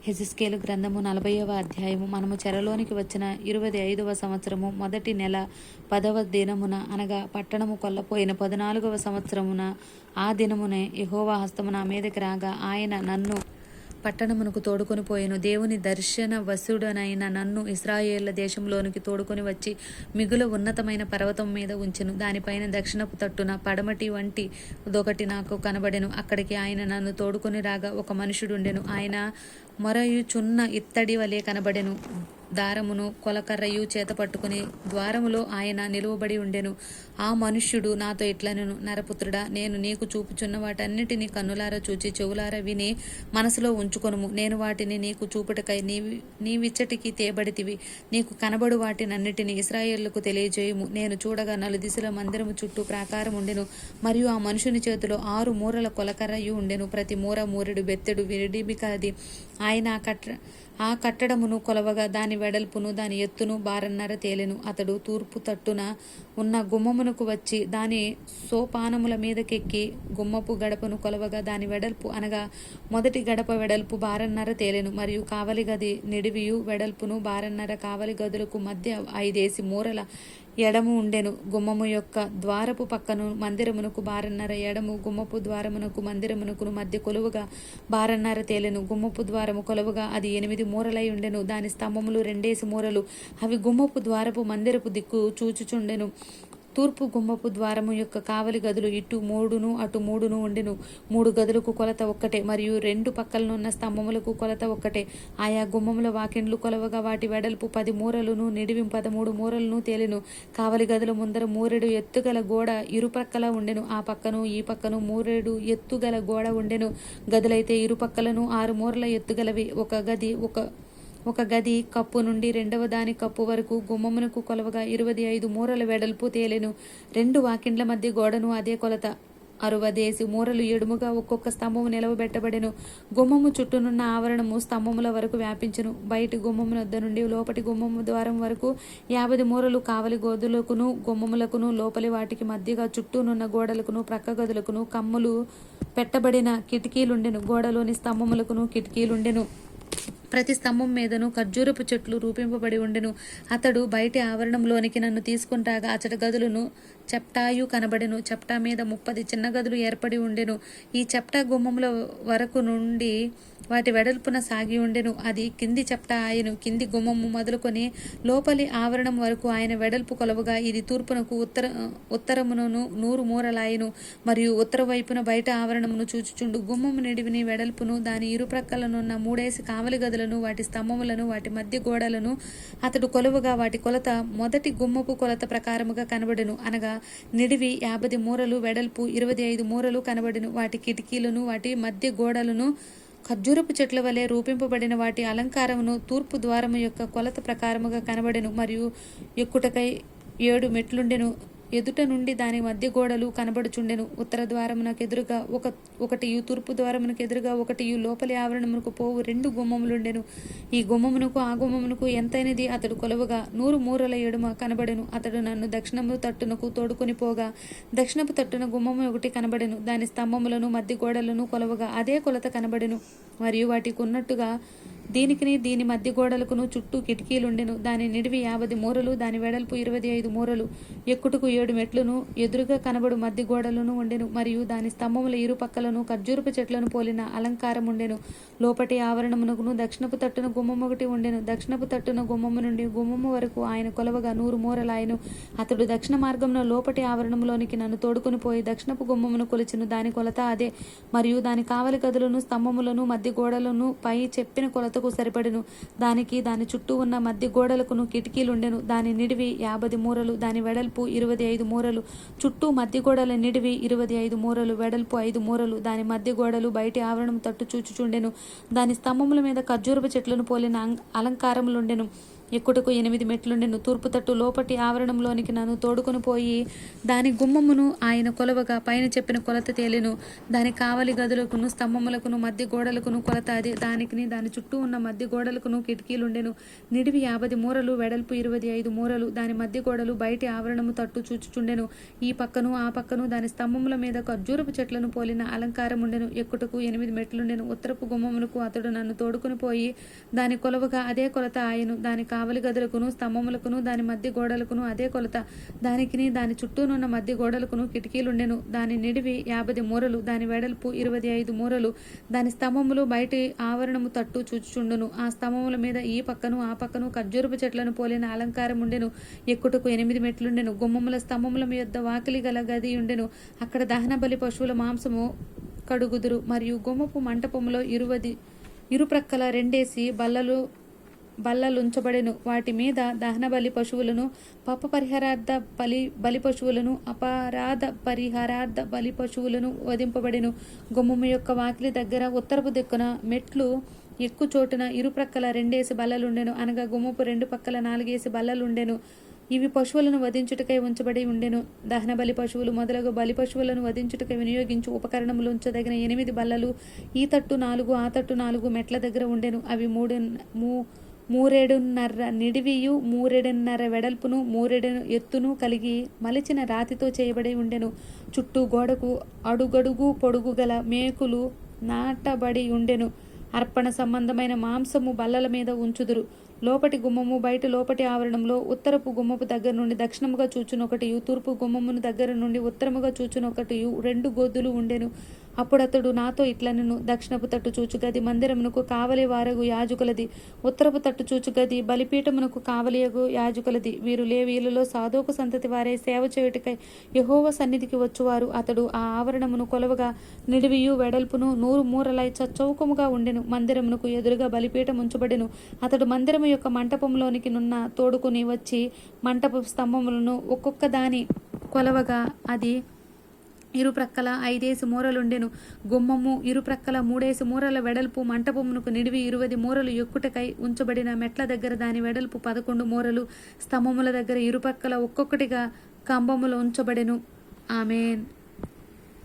హెజిస్కేలు గ్రంథము నలభైవ అధ్యాయము మనము చెరలోనికి వచ్చిన ఇరవై ఐదవ సంవత్సరము మొదటి నెల పదవ దినమున అనగా పట్టణము కొల్లపోయిన పద్నాలుగవ సంవత్సరమున ఆ దినమునే యహోవా హస్తము నా మీదకి రాగా ఆయన నన్ను పట్టణమునకు తోడుకొని పోయాను. దేవుని దర్శన వసుడనైన నన్ను ఇస్రాయేళ్ళ దేశంలోనికి తోడుకొని వచ్చి మిగుల ఉన్నతమైన పర్వతం మీద ఉంచెను. దానిపైన దక్షిణపు తట్టున పడమటి వంటి దొకటి నాకు కనబడెను. అక్కడికి ఆయన నన్ను తోడుకొని రాగా ఒక మనుషుడుండెను. ఆయన మొరయుచున్న ఇత్తడి వలె కనబడెను. దారమును కొలకర్రయు చేత పట్టుకుని ద్వారములో ఆయన నిలువబడి ఉండెను. ఆ మనుష్యుడు నాతో ఇట్లనెను నరపుత్రుడా నేను నీకు చూపుచున్న వాటన్నిటినీ కన్నులారా చూచి చెవులారా విని మనసులో ఉంచుకొనుము. నేను వాటిని నీకు చూపుటకై నీవి నీవిచ్చటికి తేబడితివి. నీకు కనబడు వాటినన్నిటిని ఇస్రాయేళ్ళకు తెలియజేయుము. నేను చూడగా నలుదిశల మందిరము చుట్టూ ప్రాకారం ఉండెను. మరియు ఆ మనుషుని చేతిలో ఆరు మూరల కొలకర్రయు ఉండెను. ప్రతి మూర మూరెడు బెత్తెడు విడిబికాది. ఆయన కట్ట ఆ కట్టడమును కొలవగా దాని వెడల్పును దాని ఎత్తును బారన్నర తేలెను. అతడు తూర్పు తట్టున ఉన్న గుమ్మమునకు వచ్చి దాని సోపానముల మీదకెక్కి గుమ్మపు గడపను కొలవగా దాని వెడల్పు అనగా మొదటి గడప వెడల్పు బారన్నర తేలెను. మరియు కావలి గది నిడివియు వెడల్పును బారన్నర కావలి గదులకు మధ్య ఐదేసి మూరల ఎడము ఉండెను. గుమ్మము యొక్క ద్వారపు పక్కను మందిరమునకు బారన్నర ఎడము గుమ్మపు ద్వారమునకు మందిరమునకును మధ్య కొలువుగా బారన్నర తేలెను. గుమ్మపు ద్వారము కొలువుగా అది ఎనిమిది మూరలై ఉండెను. దాని స్తంభములు రెండేసి మూరలు. అవి గుమ్మపు ద్వారపు మందిరపు దిక్కు చూచుచుండెను. తూర్పు గుమ్మపు ద్వారము యొక్క కావలి గదులు ఇటు మూడును అటు మూడును ఉండెను. మూడు గదులకు కొలత ఒక్కటే మరియు రెండు పక్కలనున్న స్తంభములకు కొలత ఒక్కటే. ఆయా గుమ్మముల వాకిండ్లు కొలవగా వాటి వెడల్పు పది మూరలును నిడివి పదమూడు మూరలను తేలెను. కావలి గదుల ముందర మూరెడు ఎత్తుగల గోడ ఇరుపక్కల ఉండెను. ఆ పక్కను ఈ పక్కను మూరెడు ఎత్తుగల గోడ ఉండెను. గదులైతే ఇరుపక్కలను ఆరు మూరల ఎత్తుగలవి. ఒక గది ఒక ఒక గది కప్పు నుండి రెండవ దాని కప్పు వరకు గుమ్మమునకు కొలవగా ఇరవై ఐదు మూరల వెడల్పు తేలెను. రెండు వాకిండ్ల మధ్య గోడను అదే కొలత. అరువదేసి మూరలు ఎడుముగా ఒక్కొక్క స్తంభము నిలవబెట్టబడెను. గుమ్మము చుట్టూనున్న ఆవరణము స్తంభముల వరకు వ్యాపించును. బయటి గుమ్మము వద్ద నుండి లోపటి గుమ్మము ద్వారం వరకు యాభై మూరలు కావలి గోదులకును గుమ్మములకును లోపలి వాటికి మధ్యగా చుట్టూనున్న గోడలకును ప్రక్క గదులకును కమ్ములు పెట్టబడిన కిటికీలుండెను. గోడలోని స్తంభములకును కిటికీలుండెను. ప్రతి స్తంభం మీదను ఖర్జూరపు చెట్లు రూపింపబడి ఉండెను. అతడు బయటి ఆవరణంలోనికి నన్ను తీసుకుంటాగా అచట గదులను చెప్టాయు కనబడెను. చెప్టా మీద ముప్పది చిన్న గదులు ఏర్పడి ఉండెను. ఈ చెప్టా గుమ్మముల వరకు నుండి వాటి వెడల్పున సాగి ఉండెను. అది కింది చెప్ట ఆయను. కింది గుమ్మము మొదలుకొని లోపలి ఆవరణం వరకు ఆయన వెడల్పు కొలవగా ఇది తూర్పునకు ఉత్తర ఉత్తరమును నూరు మూరలాయను. మరియు ఉత్తర వైపున బయట ఆవరణమును చూచుచుండు. గుమ్మము నిడివిని వెడల్పును దాని ఇరుప్రక్కలనున్న మూడేసి కావలి గదులను వాటి స్తంభములను వాటి మధ్య గోడలను అతడు కొలువుగా వాటి కొలత మొదటి గుమ్మపు కొలత ప్రకారముగా కనబడెను. అనగా నిడివి యాభై మూరలు వెడల్పు ఇరవై ఐదు మూరలు కనబడెను వాటి కిటికీలను వాటి మధ్య గోడలను ఖర్జూరపు చెట్ల వలె రూపింపబడిన వాటి అలంకారమును తూర్పు ద్వారము యొక్క కొలత ప్రకారముగా కనబడెను. మరియు ఎక్కుటకై ఏడు మెట్లుండెను. ఎదుట నుండి దాని మధ్య గోడలు కనబడుచుండెను. ఉత్తర ద్వారమునకు ఎదురుగా ఒక ఒకటియు తూర్పు ద్వారమునకు ఎదురుగా ఒకటియు లోపలి ఆవరణమునకు పోవు రెండు గుమ్మములుండెను. ఈ గుమ్మమునకు ఆ గుమ్మమునకు ఎంతైనది అతడు కొలవగా నూరు మూరల ఎడుమ కనబడెను. అతడు నన్ను దక్షిణము తట్టునకు తోడుకొని పోగా దక్షిణపు తట్టున గుమ్మము ఒకటి కనబడెను. దాని స్తంభములను మధ్య గోడలను కొలవగా అదే కొలత కనబడెను. మరియు వాటికి ఉన్నట్టుగా దీనికిని దీని మధ్య గోడలకును చుట్టూ కిటికీలుండెను. దాని నిడివి యాభై మూరలు దాని వెడల్పు ఇరవై ఐదు మూరలు. ఎక్కుటకు ఏడు మెట్లును ఎదురుగా కనబడు మధ్య గోడలను ఉండెను మరియు దాని స్తంభముల ఇరు పక్కలను ఖర్జూరపు చెట్లను పోలిన అలంకారం ఉండెను లోపటి ఆవరణమునకును దక్షిణపు తట్టున గుమ్మం ఒకటి ఉండెను. దక్షిణపు తట్టున గుమ్మము నుండి గుమ్మము వరకు ఆయన కొలవగా నూరు మూరలాయను. అతడు దక్షిణ మార్గంలో లోపటి ఆవరణంలోనికి నన్ను తోడుకుని పోయి దక్షిణపు గుమ్మమును కొలిచిను. దాని కొలత అదే. మరియు దాని కావలి గదులను స్తంభములను మధ్య గోడలను పై చెప్పిన కొలత కొలతకు సరిపడెను. దానికి దాని చుట్టూ ఉన్న మధ్య గోడలకును కిటికీలుండెను. దాని నిడివి యాభై మూరలు దాని వెడల్పు ఇరవై ఐదు మూరలు. చుట్టూ మధ్య గోడల నిడివి ఇరవై ఐదు మూరలు వెడల్పు ఐదు మూరలు. దాని మధ్య గోడలు బయటి ఆవరణం తట్టు చూచుచుండెను. దాని స్తంభముల మీద ఖర్జూరపు చెట్లను పోలిన అలంకారములుండెను. ఎక్కుటకు ఎనిమిది మెట్లుండెను తూర్పు తట్టు లోపటి ఆవరణంలోనికి నన్ను తోడుకొని పోయి దాని గుమ్మమును ఆయన కొలవగా పైన చెప్పిన కొలత తేలెను. దాని కావలి గదులకును స్తంభములకును మధ్య గోడలకును కొలత అది దానికి దాని చుట్టూ ఉన్న మధ్య గోడలకును కిటికీలుండెను. నిడివి యాభై మూరలు వెడల్పు ఇరవై ఐదు మూరలు. దాని మధ్య గోడలు బయటి ఆవరణము తట్టు చూచుచుండెను. ఈ పక్కను ఆ పక్కను దాని స్తంభముల మీద ఖర్జూరపు చెట్లను పోలిన అలంకారం ఉండెను ఎక్కుటకు ఎనిమిది మెట్లుండెను. ఉత్తరపు గుమ్మమునకు అతడు నన్ను తోడుకొని పోయి దాని కొలవగా అదే కొలత ఆయను. దాని కావలి గదులకును స్తంభములకును దాని మధ్య గోడలకును అదే కొలత. దానికిని దాని చుట్టూనున్న మధ్య గోడలకును కిటికీలుండెను. దాని నిడివి యాభై మూరలు దాని వెడల్పు ఇరవై ఐదు మూరలు. దాని స్తంభములు బయటి ఆవరణము తట్టు చూచుచుండును. ఆ స్తంభముల మీద ఈ పక్కను ఆ పక్కను ఖర్జూరపు చెట్లను పోలిన అలంకారం ఉండెను ఎక్కుటకు ఎనిమిది మెట్లుండెను. గుమ్మముల స్తంభముల మీద వాకిలి గల గది ఉండెను అక్కడ దహన బలి పశువుల మాంసము కడుగుదురు. మరియు గుమ్మపు మంటపములో ఇరువది ఇరుప్రక్కల రెండేసి బల్లలు బల్లలుంచబడెను. వాటి మీద దహన బలి పశువులను పాప పరిహారార్థ బలి బలి పశువులను అపరాధ పరిహారార్థ బలి పశువులను వధింపబడెను. గుమ్మము యొక్క వాకిలి దగ్గర ఉత్తరపు దిక్కున మెట్లు ఎక్కు చోటున ఇరుప్రక్కల రెండేసి బల్లలుండెను. అనగా గుమ్మపు రెండు పక్కల నాలుగేసి బల్లలుండెను. ఇవి పశువులను వధించుటకై ఉంచబడి ఉండెను. దహన బలి పశువులు మొదలగు బలి పశువులను వధించుటకై వినియోగించు ఉపకరణములు ఉంచదగిన ఎనిమిది బల్లలు ఈ తట్టు నాలుగు ఆ తట్టు నాలుగు మెట్ల దగ్గర ఉండెను. అవి మూడు మూ మూరేడున్నర నిడివియు మూరెడున్నర వెడల్పును మూరెడు ఎత్తును కలిగి మలిచిన రాతితో చేయబడి ఉండెను. చుట్టూ గోడకు అడుగడుగు పొడుగు గల మేకులు నాటబడి ఉండెను. అర్పణ సంబంధమైన మాంసము బల్లల మీద ఉంచుదురు. లోపటి గుమ్మము బయట లోపటి ఆవరణంలో ఉత్తరపు గుమ్మపు దగ్గర నుండి దక్షిణముగా చూచునొకటియు తూర్పు గుమ్మమును దగ్గర నుండి ఉత్తరముగా చూచునొకటియు రెండు గోదులు ఉండెను. అప్పుడతడు నాతో ఇట్లనను దక్షిణపు తట్టు చూచుగది మందిరమునకు కావలి వారగు యాజకులది ఉత్తరపు తట్టు చూచుగది బలిపీఠమునకు కావలియగు యాజకులది. వీరు లేవీలలో సాధోకు సంతతి వారే సేవ చేయుటకై యహోవ సన్నిధికి వచ్చువారు. అతడు ఆ ఆవరణమును కొలవగా నిడివియు వెడల్పును నూరు మూరలై చౌకముగా ఉండెను. మందిరమునకు ఎదురుగా బలిపీఠం ఉంచబడెను అతడు మందిరము యొక్క మంటపంలోనికి నున్న తోడుకుని వచ్చి మంటపు స్తంభములను ఒక్కొక్క దాని కొలవగా అది ఇరుప్రక్కల ఐదేసి మూరలుండెను. గుమ్మము ఇరుప్రక్కల మూడేసి మూరల వెడల్పు మంటపమునకు నిడివి ఇరువది మూరలు ఎక్కుటకై ఉంచబడిన మెట్ల దగ్గర దాని వెడల్పు పదకొండు మూరలు. స్తంభముల దగ్గర ఇరుపక్కల ఒక్కొక్కటిగా కంబములు ఉంచబడెను. ఆమెన్.